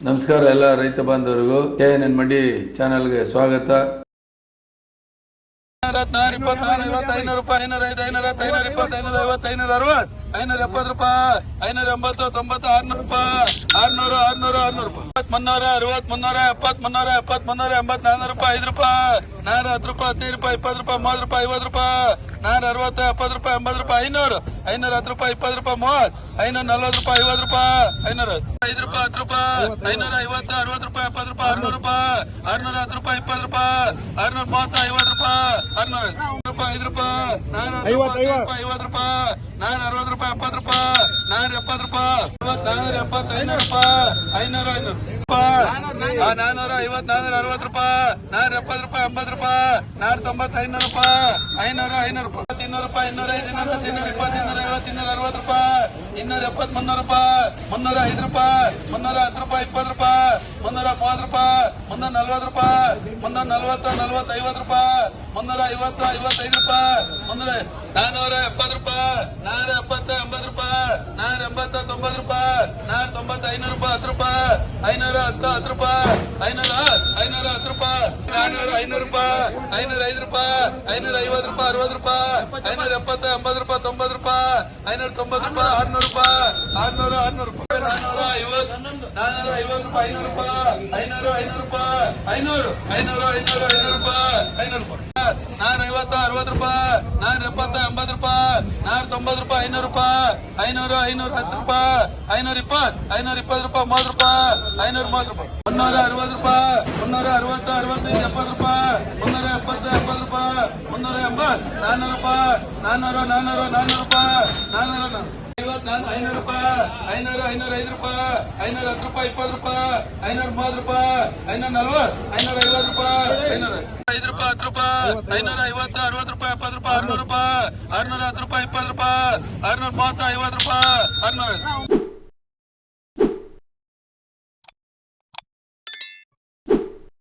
ನಮಸ್ಕಾರ ಎಲ್ಲ ರೈತ ಬಾಂಧವರಿಗೂ ಕೆ ಎನ್ ಎನ್ ಮಡಿ ಚಾನೆಲ್ಗೆ ಸ್ವಾಗತ ಐನೂರ ರೂಪಾಯಿ ಐನೂರ ಐದು ಐನೂರ ಐನೂರ ಇಪ್ಪತ್ತು ಐನೂರ ಐವತ್ತು ಐನೂರ ಅರವತ್ತು ಐನೂರ ಎಪ್ಪತ್ತು ರೂಪಾಯಿ, ಐನೂರ ಎಂಬತ್ತು ತೊಂಬತ್ತು ಆರ್ನೂರು ರೂಪಾಯಿ, ಆರ್ನೂರು ಆರ್ನೂರು ಆರ್ನೂರು ರೂಪಾಯಿ. ಮುನ್ನೂರ ಅರವತ್ ಮುನ್ನೂರ ಎಪ್ಪತ್ ಮುನ್ನೂರ ಎಪ್ಪತ್ ಮುನ್ನೂರ ಎಂಬತ್ ನಾನೂರು ರೂಪಾಯಿ, ಐದು ರೂಪಾಯಿ ನಾರ ಹತ್ತು ರೂಪಾಯಿ, ಹದಿನೈದು ರೂಪಾಯಿ, ಇಪ್ಪತ್ತು ರೂಪಾಯಿ, ಮೂವತ್ತು ರೂಪಾಯಿ, ಐವತ್ತು ರೂಪಾಯಿ ನಾರ ಅರವತ್ತು, ಎಪ್ಪತ್ತು ರೂಪಾಯಿ, ಎಂಬತ್ತು ರೂಪಾಯಿ, ಐನೂರು, ಐನೂರ ಹತ್ತು ರೂಪಾಯಿ, ಇಪ್ಪತ್ತು ರೂಪಾಯಿ, ಮೂವತ್ತು, ಐನೂರ ನಲ್ವತ್ತು ರೂಪಾಯಿ, ಐವತ್ತು ರೂಪಾಯಿ, ಐನೂರ ಐದು ರೂಪಾಯಿ, ಹತ್ತು ರೂಪಾಯಿ, ಐನೂರ ಐವತ್ತು, ಅರವತ್ತು ರೂಪಾಯಿ, ಎಪ್ಪತ್ತು ರೂಪಾಯಿ, ಆರ್ನೂರು ರೂಪಾಯಿ, ಆರ್ನೂರ ಹತ್ತು ರೂಪಾಯಿ, ಇಪ್ಪತ್ತು ರೂಪಾಯಿ, ಆರ್ನೂರ ಮೂವತ್ತು, ಐವತ್ತು ರೂಪಾಯಿ, ಆರ್ನೂರ. ರೂಪಾಯಿ ಐದು ರೂಪಾಯಿ ನಾನ ಐವತ್ತು ರೂಪಾಯಿ ನಾನು ಅರವತ್ತು ರೂಪಾಯಿ ಎಪ್ಪತ್ತು ರೂಪಾಯಿ ನಾನು ಎಪ್ಪತ್ತು ರೂಪಾಯಿ ನಾನೂರ ಎಪ್ಪತ್ತು ಐನೂರು ರೂಪಾಯಿ ಐನೂರ ಐನೂರು ರೂಪಾಯಿ. ನಾನೂರ ಐವತ್ ನಾನೂರ ಅರವತ್ತು ರೂಪಾಯಿ ನಾನೂರ ಎಪ್ಪತ್ತು ರೂಪಾಯಿ ಎಂಬತ್ತು ರೂಪಾಯಿ ನಾನೂರ ತೊಂಬತ್ತು ಐನೂರು ರೂಪಾಯಿ ಐನೂರ ಐನೂರು ರೂಪಾಯಿ ಇನ್ನೂರು ರೂಪಾಯಿ ಇನ್ನೂರ ಐದು ಇನ್ನೂರ ಇನ್ನೂರ ಇಪ್ಪತ್ತು ಇನ್ನೂರ ಐವತ್ತು ಇನ್ನೂರ ಅರವತ್ತು ರೂಪಾಯಿ ಇನ್ನೂರ ಎಪ್ಪತ್ತು ಮುನ್ನೂರು ರೂಪಾಯಿ ಮುನ್ನೂರ ಐದು ರೂಪಾಯಿ ಮುನ್ನೂರ ಹತ್ತು ರೂಪಾಯಿ ಇಪ್ಪತ್ತು ರೂಪಾಯಿ ಮುನ್ನೂರ ಮೂವತ್ತು ರೂಪಾಯಿ. ಮುನ್ನೂರ ನಲ್ವತ್ತು ರೂಪಾಯಿ ಮುನ್ನೂರ ನಲ್ವತ್ತು ನಲ್ವತ್ತು ಐವತ್ತು ರೂಪಾಯಿ ಮುನ್ನೂರ ಐವತ್ತು, ಐವತ್ತೈದು ರೂಪಾಯಿ ಮುನ್ನೂರ ನಾನೂರ ಎಪ್ಪತ್ತು ರೂಪಾಯಿ, ನಾನೂರ ಎಪ್ಪತ್ತು ಎಂಬತ್ತು ರೂಪಾಯಿ, ನಾನೂರ ಎಂಬತ್ತು ತೊಂಬತ್ತು ರೂಪಾಯಿ, ನಾನೂರ ತೊಂಬತ್ತು ಐನೂರು ರೂಪಾಯಿ, ಹತ್ತು ರೂಪಾಯಿ. ಐನೂರ ಹತ್ತು ಹತ್ತು ರೂಪಾಯಿ, ಐನೂರ ಐನೂರ ಹತ್ತು ರೂಪಾಯಿ, ನಾನೂರ, ಐನೂರು ರೂಪಾಯಿ, ಐನೂರ ಐದು ರೂಪಾಯಿ, ಐನೂರ ಐವತ್ತು ರೂಪಾಯಿ, ಅರವತ್ತು ರೂಪಾಯಿ, ಐನೂರ ಎಪ್ಪತ್ತು, ಎಂಬತ್ತು ರೂಪಾಯಿ, ತೊಂಬತ್ತು ರೂಪಾಯಿ, ಐನೂರ ತೊಂಬತ್ತು ರೂಪಾಯಿ ಆರ್ನೂರು ರೂಪಾಯಿ ಆರ್ನೂರ ಆರ್ನೂರು ರೂಪಾಯಿ, ನಾನೂರ ಐವತ್ತು ರೂಪಾಯಿ, ಐನೂರು ರೂಪಾಯಿ, ಐನೂರು ಐನೂರು ರೂಪಾಯಿ, ಐನೂರು ಐನೂರು ಐನೂರು ಐನೂರು ರೂಪಾಯಿ ಐನೂರು ರೂಪಾಯಿ. ನಾನು ಐವತ್ತು, ಅರವತ್ತು ರೂಪಾಯಿ ನಾನು ಎಪ್ಪತ್ತು, ಎಂಬತ್ತು ರೂಪಾಯಿ. ನಾನ್ ತೊಂಬತ್ತು ರೂಪಾಯಿ, ಐನೂರು ರೂಪಾಯಿ, ಐನೂರು, ಐನೂರ ಹತ್ತು ರೂಪಾಯಿ, ಐನೂರ ಇಪ್ಪತ್ತು ಐನೂರ ಇಪ್ಪತ್ತು ರೂಪಾಯಿ, ಮೂವತ್ತು ರೂಪಾಯಿ, ಐನೂರ ಮೂವತ್ತು ರೂಪಾಯಿ. ಮುನ್ನೂರ ಅರವತ್ತು ರೂಪಾಯಿ, ಮುನ್ನೂರ ಅರವತ್ತು, ಅರವತ್ತೈದು, ಎಪ್ಪತ್ತು ರೂಪಾಯಿ, ಮುನ್ನೂರ ಎಪ್ಪತ್ತು ಎಪ್ಪತ್ತು ರೂಪಾಯಿ, ಮುನ್ನೂರ ಎಂಬತ್ತು ನಾನ್ನೂರು ರೂಪಾಯಿ ನಾನ್ನೂರು ನಾನ್ನೂರು ನಾನ್ನೂರು ರೂಪಾಯಿ ನಾನ್ನೂರ ನಾನು ಐನೂರು ರೂಪಾಯಿ, ಐನೂರು, ಐನೂರ ಐದು ರೂಪಾಯಿ, ಐನೂರ ಹತ್ತು ರೂಪಾಯಿ, ಇಪ್ಪತ್ತು ರೂಪಾಯಿ, ಐನೂರ ಮೂವತ್ತು ರೂಪಾಯಿ, ಐನೂರ ನಲ್ವತ್ತು, ಐನೂರ ಐವತ್ತು ರೂಪಾಯಿ, ಐನೂರ ಐದು ರೂಪಾಯಿ, ಹತ್ತು ರೂಪಾಯಿ, ಐನೂರ ಐವತ್ತು, ಅರವತ್ತು ರೂಪಾಯಿ, ಎಪ್ಪತ್ತು ರೂಪಾಯಿ ಆರ್ನೂರು ರೂಪಾಯಿ ಆರ್ನೂರ ಹತ್ತು ರೂಪಾಯಿ, ಇಪ್ಪತ್ತು ರೂಪಾಯಿ ಆರ್ನೂರ ಮೂವತ್ತು, ಐವತ್ತು ರೂಪಾಯಿ ಆರ್ನೂರ